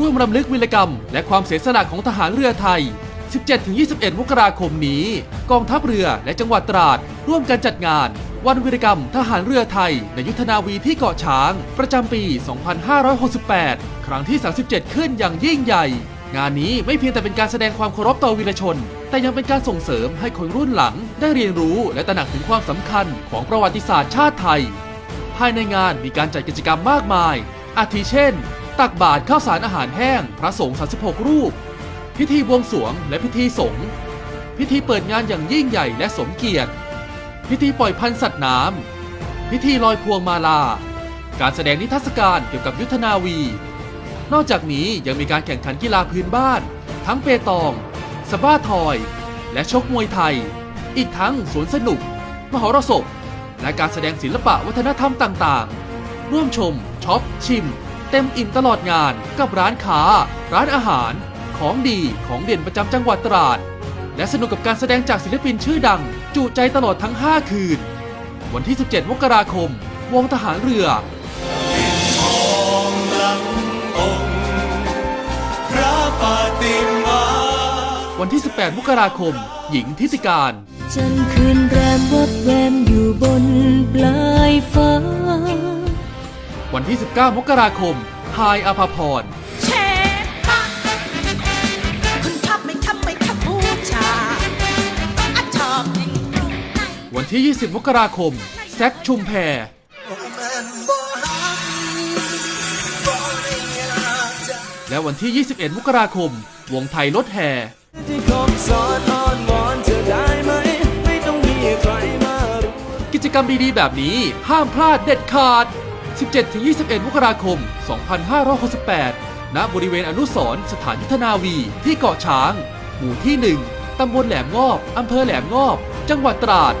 ร่วมรำลึกวีรกรรม และความเสียสละของทหารเรือไทย 17-21 มกราคมนี้ กองทัพเรือและจังหวัดตราด ร่วมกันจัดงาน วันวีรกรรมทหารเรือไทย ในยุทธนาวีที่เกาะช้าง ประจำปี 2568 ครั้งที่ 37 ขึ้นอย่างยิ่งใหญ่ งานนี้ไม่เพียงแต่เป็นการแสดงความเคารพต่อวีรชน แต่ยังเป็นการส่งเสริมให้คนรุ่นหลัง ได้เรียนรู้และตระหนักถึงความสำคัญของประวัติศาสตร์ชาติไทย ภายในงานมีการจัดกิจกรรมมากมาย อาทิเช่น ตักบาตรข้าวสารอาหารแห้ง พระสงฆ์ 36 รูป พิธีบวงสรวงและพิธีสงฆ์ พิธีเปิดงานอย่างยิ่งใหญ่และสมเกียรติ พิธีปล่อยพันธุ์สัตว์น้ำ พิธีลอยพวงมาลา การแสดงนิทรรศการเกี่ยวกับยุทธนาวี นอกจากนี้ยังมีการแข่งขันกีฬาพื้นบ้าน ทั้งเปตอง สบ้าทอย และชกมวยไทย อีกทั้งสวนสนุก มหรสพ และการแสดงศิลปะวัฒนธรรมต่างๆ ร่วมชมช็อปชิม เต็มอิ่มตลอดงานกับร้านค้า ร้านอาหาร ของดีของเด่นประจำจังหวัดตราด และสนุกกับการแสดงจากศิลปินชื่อดัง จุใจตลอดทั้ง 5 คืน วันที่ 17 มกราคม วงทหารเรือองค์หลังองค์พระปฏิมาวันที่ 18 มกราคม หญิงทิติการ จันทร์คืนแรมวับแวมอยู่บนปลายฟ้า วันที่ 19 มกราคมฮายอภพร เชฟปะคุณชอบไหม่ทำไม่ทำบูชาอะชอบจริงตรงไหน วันที่ 20 มกราคมแซคชุมแพร และวันที่ 21 มกราคม วงไทยรถแห่ ที่คบสอนอ้อนวอนเธอได้ไหม ไม่ต้องมีใครมารู้ กิจกรรมดีๆ แบบนี้ห้ามพลาดเด็ดขาด 17-21 มกราคม 2568 ณ บริเวณอนุสรณ์สถานยุทธนาวี ที่เกาะช้าง หมู่ที่ 1 ตำบลแหลมงอบ อำเภอแหลมงอบ จังหวัดตราด